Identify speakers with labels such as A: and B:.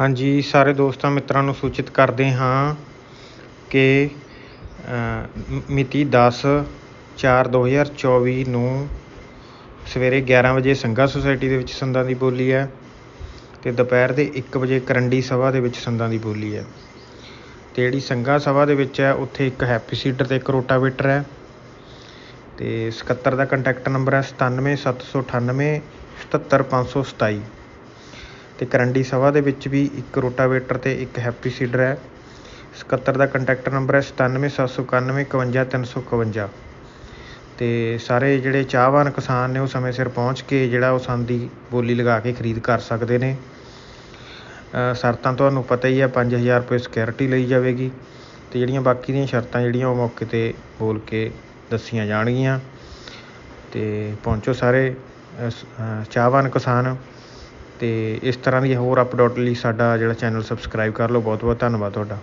A: ਹਾਂਜੀ, ਸਾਰੇ ਦੋਸਤਾਂ, ਮਿੱਤਰਾਂ ਨੂੰ ਸੂਚਿਤ ਕਰਦੇ ਹਾਂ ਕਿ ਮਿਤੀ ਦਸ ਚਾਰ ਦੋ ਹਜ਼ਾਰ ਚੌਵੀ ਨੂੰ ਸਵੇਰੇ ਗਿਆਰਾਂ ਵਜੇ ਸੰਘਾ ਸੁਸਾਇਟੀ ਦੇ ਵਿੱਚ ਸੰਦਾਂ ਦੀ ਬੋਲੀ ਹੈ ਅਤੇ ਦੁਪਹਿਰ ਦੇ ਇੱਕ ਵਜੇ ਕਰੰਡੀ ਸਭਾ ਦੇ ਵਿੱਚ ਸੰਦਾਂ ਦੀ ਬੋਲੀ ਹੈ। ਅਤੇ ਜਿਹੜੀ ਸੰਘਾ ਸਭਾ ਦੇ ਵਿੱਚ ਹੈ, ਉੱਥੇ ਇੱਕ ਹੈਪੀ ਸੀਡਰ ਅਤੇ ਇੱਕ ਰੋਟਾਵੇਟਰ ਹੈ। ਅਤੇ ਸਕੱਤਰ ਦਾ ਕੰਟੈਕਟ ਨੰਬਰ ਹੈ ਸਤਾਨਵੇਂ ਸੱਤ ਸੌ ਅਠਾਨਵੇਂ ਸਤੱਤਰ ਪੰਜ ਸੌ ਸਤਾਈ। ਅਤੇ ਕਰੰਡੀ ਸਭਾ ਦੇ ਵਿੱਚ ਵੀ ਇੱਕ ਰੋਟਾਵੇਟਰ ਅਤੇ ਇੱਕ ਹੈਪੀ ਸੀਡਰ ਹੈ। ਸਕੱਤਰ ਦਾ ਕੰਟੈਕਟ ਨੰਬਰ ਹੈ ਸਤਾਨਵੇਂ ਸੱਤ ਸੌ ਇਕਾਨਵੇਂ, ਇਕਵੰਜਾ ਤਿੰਨ ਸੌ ਇਕਵੰਜਾ। ਅਤੇ ਸਾਰੇ ਜਿਹੜੇ ਚਾਹਵਾਨ ਕਿਸਾਨ ਨੇ ਉਹ ਸਮੇਂ ਸਿਰ ਪਹੁੰਚ ਕੇ ਜਿਹੜਾ ਉਹ ਸੰਦ ਦੀ ਬੋਲੀ ਲਗਾ ਕੇ ਖਰੀਦ ਕਰ ਸਕਦੇ ਨੇ। ਸ਼ਰਤਾਂ ਤੁਹਾਨੂੰ ਪਤਾ ਹੀ ਹੈ, ਪੰਜ ਹਜ਼ਾਰ ਰੁਪਏ ਸਿਕਿਉਰਿਟੀ ਲਈ ਜਾਵੇਗੀ। ਅਤੇ ਜਿਹੜੀਆਂ ਬਾਕੀ ਦੀਆਂ ਸ਼ਰਤਾਂ ਜਿਹੜੀਆਂ ਉਹ ਮੌਕੇ 'ਤੇ ਬੋਲ ਕੇ ਦੱਸੀਆਂ ਜਾਣਗੀਆਂ। ਅਤੇ ਪਹੁੰਚੋ ਸਾਰੇ ਚਾਹਵਾਨ ਕਿਸਾਨ। ਅਤੇ ਇਸ ਤਰ੍ਹਾਂ ਦੀਆਂ ਹੋਰ ਅਪਡੇਟ ਲਈ ਸਾਡਾ ਜਿਹੜਾ ਚੈਨਲ ਸਬਸਕ੍ਰਾਈਬ ਕਰ ਲਓ। ਬਹੁਤ ਬਹੁਤ ਧੰਨਵਾਦ ਤੁਹਾਡਾ।